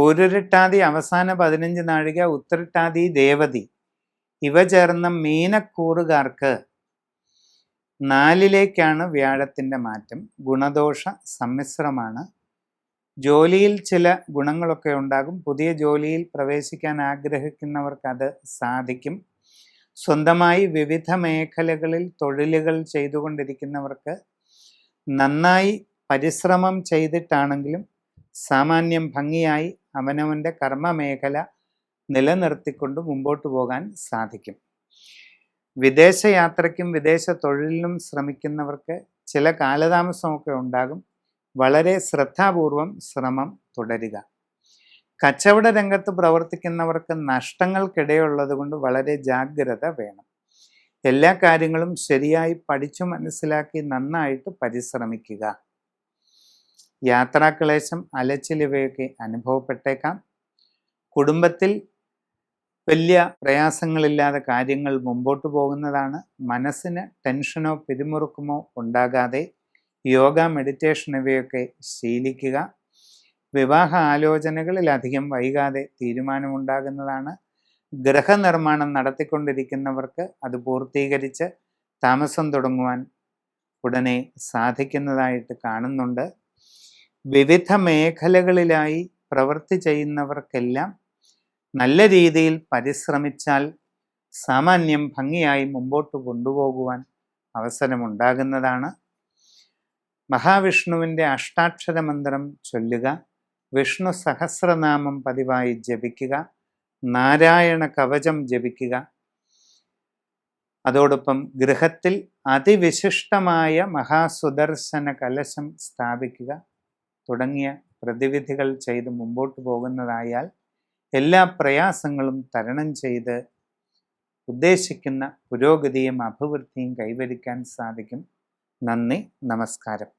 പൂരുരുട്ടാതി അവസാന പതിനഞ്ച് നാഴിക ഉത്തരട്ടാതി ദേവതി. ഇവ ചേർന്ന മീനക്കൂറുകാർക്ക് നാലിലേക്കാണ് വ്യാഴത്തിന്റെ മാറ്റം. ഗുണദോഷ സമ്മിശ്രമാണ്. ജോലിയിൽ ചില ഗുണങ്ങളൊക്കെ ഉണ്ടാകും. പുതിയ ജോലിയിൽ പ്രവേശിക്കാൻ ആഗ്രഹിക്കുന്നവർക്ക് അത് സാധിക്കും. സ്വന്തമായി വിവിധ മേഖലകളിൽ തൊഴിലുകൾ ചെയ്തുകൊണ്ടിരിക്കുന്നവർക്ക് നന്നായി പരിശ്രമം ചെയ്തിട്ടാണെങ്കിലും സാമാന്യം ഭംഗിയായി അവനവന്റെ കർമ്മമേഖല നിലനിർത്തിക്കൊണ്ട് മുമ്പോട്ട് പോകാൻ സാധിക്കും. വിദേശയാത്രയ്ക്കും വിദേശ തൊഴിലിനും ശ്രമിക്കുന്നവർക്ക് ചില കാലതാമസമൊക്കെ ഉണ്ടാകും. വളരെ ശ്രദ്ധാപൂർവം ശ്രമം തുടരുക. കച്ചവട രംഗത്ത് പ്രവർത്തിക്കുന്നവർക്ക് നഷ്ടങ്ങൾക്കിടയുള്ളത് കൊണ്ട് വളരെ ജാഗ്രത വേണം. എല്ലാ കാര്യങ്ങളും ശരിയായി പഠിച്ചു മനസ്സിലാക്കി നന്നായിട്ട് പരിശ്രമിക്കുക. യാത്രാക്ലേശം അലച്ചിലിവയൊക്കെ അനുഭവപ്പെട്ടേക്കാം. കുടുംബത്തിൽ വലിയ പ്രയാസങ്ങളില്ലാതെ കാര്യങ്ങൾ മുമ്പോട്ട് പോകുന്നതാണ്. മനസ്സിന് ടെൻഷനോ പിരിമുറുക്കമോ ഉണ്ടാകാതെ യോഗ മെഡിറ്റേഷൻ ഇവയൊക്കെ ശീലിക്കുക. വിവാഹ ആലോചനകളിൽ അധികം വൈകാതെ തീരുമാനമുണ്ടാകുന്നതാണ്. ഗ്രഹനിർമ്മാണം നടത്തിക്കൊണ്ടിരിക്കുന്നവർക്ക് അത് പൂർത്തീകരിച്ച് താമസം തുടങ്ങുവാൻ ഉടനെ സാധിക്കുന്നതായിട്ട് കാണുന്നുണ്ട്. വിവിധ മേഖലകളിലായി പ്രവൃത്തി ചെയ്യുന്നവർക്കെല്ലാം നല്ല രീതിയിൽ പരിശ്രമിച്ചാൽ സാമാന്യം ഭംഗിയായി മുമ്പോട്ട് കൊണ്ടുപോകുവാൻ അവസരമുണ്ടാകുന്നതാണ്. മഹാവിഷ്ണുവിന്റെ അഷ്ടാക്ഷര മന്ത്രം ചൊല്ലുക വിഷ്ണു സഹസ്രനാമം പതിവായി ജപിക്കുക നാരായണ കവചം ജപിക്കുക. അതോടൊപ്പം ഗൃഹത്തിൽ അതിവിശിഷ്ടമായ മഹാസുദർശന കലശം സ്ഥാപിക്കുക. തുടങ്ങിയ പ്രതിവിധികൾ ചെയ്ത് മുമ്പോട്ട് പോകുന്നതായാൽ എല്ലാ പ്രയാസങ്ങളും തരണം ചെയ്ത് ഉദ്ദേശിക്കുന്ന പുരോഗതിയും അഭിവൃദ്ധിയും കൈവരിക്കാൻ സാധിക്കും. നന്ദി നമസ്കാരം.